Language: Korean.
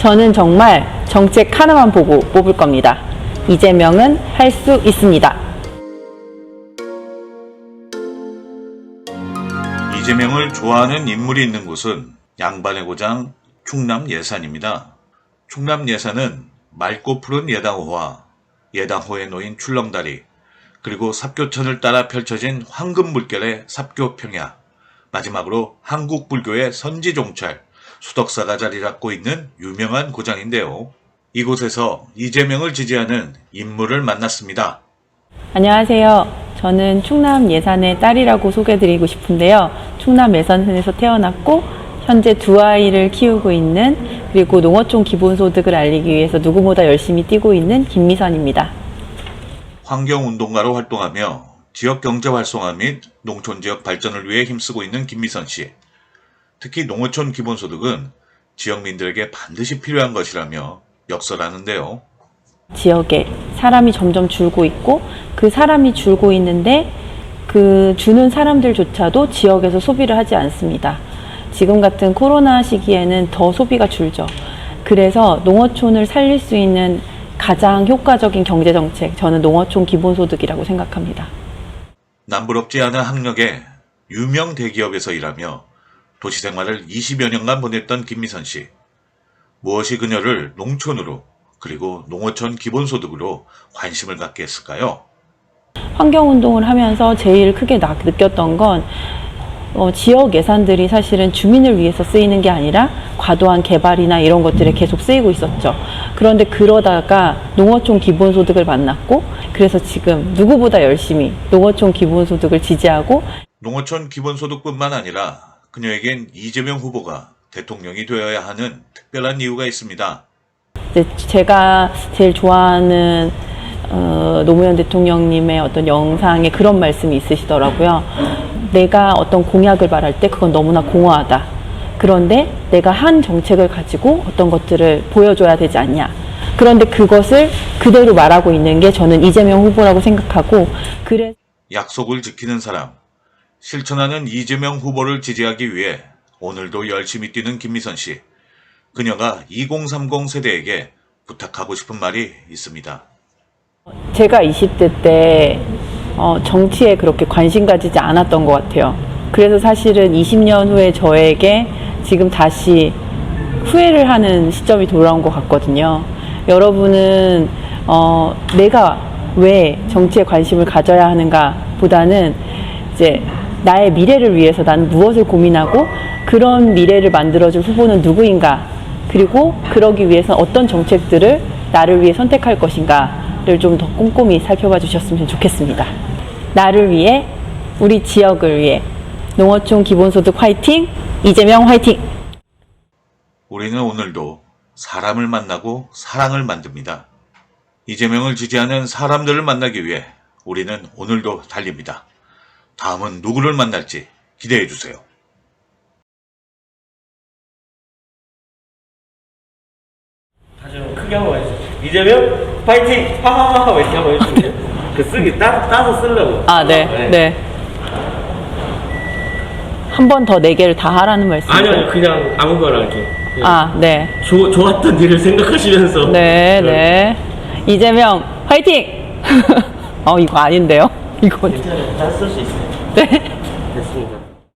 저는 정말 정책 하나만 보고 뽑을 겁니다. 이재명은 할 수 있습니다. 이재명을 좋아하는 인물이 있는 곳은 양반의 고장 충남 예산입니다. 충남 예산은 맑고 푸른 예당호와 예당호에 놓인 출렁다리, 그리고 삽교천을 따라 펼쳐진 황금 물결의 삽교 평야, 마지막으로 한국 불교의 선지 종찰, 수덕사가 자리 잡고 있는 유명한 고장인데요. 이곳에서 이재명을 지지하는 인물을 만났습니다. 안녕하세요. 저는 충남 예산의 딸이라고 소개드리고 싶은데요. 충남 예산에서 태어났고 현재 두 아이를 키우고 있는 그리고 농어촌 기본소득을 알리기 위해서 누구보다 열심히 뛰고 있는 김미선입니다. 환경운동가로 활동하며 지역 경제 활성화 및 농촌 지역 발전을 위해 힘쓰고 있는 김미선 씨. 특히 농어촌 기본소득은 지역민들에게 반드시 필요한 것이라며 역설하는데요. 지역에 사람이 점점 줄고 있고 그 사람이 줄고 있는데 그 주는 사람들조차도 지역에서 소비를 하지 않습니다. 지금 같은 코로나 시기에는 더 소비가 줄죠. 그래서 농어촌을 살릴 수 있는 가장 효과적인 경제 정책, 저는 농어촌 기본소득이라고 생각합니다. 남부럽지 않은 학력에 유명 대기업에서 일하며 도시 생활을 20여 년간 보냈던 김미선 씨. 무엇이 그녀를 농촌으로 그리고 농어촌 기본소득으로 관심을 갖게 했을까요? 환경운동을 하면서 제일 크게 나- 느꼈던 건 어, 지역 예산들이 사실은 주민을 위해서 쓰이는 게 아니라 과도한 개발이나 이런 것들에 계속 쓰이고 있었죠. 그런데 그러다가 농어촌 기본소득을 만났고 그래서 지금 누구보다 열심히 농어촌 기본소득을 지지하고 농어촌 기본소득뿐만 아니라 그녀에겐 이재명 후보가 대통령이 되어야 하는 특별한 이유가 있습니다. 이제 제가 제일 좋아하는 어, 노무현 대통령님의 어떤 영상에 그런 말씀이 있으시더라고요. 내가 어떤 공약을 말할 때 그건 너무나 공허하다. 그런데 내가 한 정책을 가지고 어떤 것들을 보여줘야 되지 않냐. 그런데 그것을 그대로 말하고 있는 게 저는 이재명 후보라고 생각하고 그래 약속을 지키는 사람, 실천하는 이재명 후보를 지지하기 위해 오늘도 열심히 뛰는 김미선 씨. 그녀가 2030 세대에게 부탁하고 싶은 말이 있습니다. 제가 20대 때 어, 정치에 그렇게 관심 가지지 않았던 것 같아요. 그래서 사실은 20년 후에 저에게 지금 다시 후회를 하는 시점이 돌아온 것 같거든요. 여러분은 어, 내가 왜 정치에 관심을 가져야 하는가 보다는 이제 나의 미래를 위해서 나는 무엇을 고민하고 그런 미래를 만들어줄 후보는 누구인가 그리고 그러기 위해서 어떤 정책들을 나를 위해 선택할 것인가를 좀 더 꼼꼼히 살펴봐 주셨으면 좋겠습니다. 나를 위해, 우리 지역을 위해, 농어촌 기본소득 화이팅! 이재명 화이팅! 우리는 오늘도 사람을 만나고 사랑을 만듭니다. 이재명을 지지하는 사람들을 만나기 위해 우리는 오늘도 달립니다. 다음은 누구를 만날지 기대해 주세요. 다시 한번 크게 한번 해주세요. 이재명 파이팅! 한번 해주세요. 그 쓰기 따, 따서 쓰려고. 아, 네, 네. 한 번 더 네 개를 다 하라는 말씀이죠? 아니요, 아니요, 그냥 아무거나 이렇게. 그냥 아, 네. 좋 좋았던 일을 생각하시면서. 네, 네. 이재명 화이팅! 어, 이거 아닌데요? 이거. 괜찮아요. 다쓸수 있어요. 네. 됐습니다.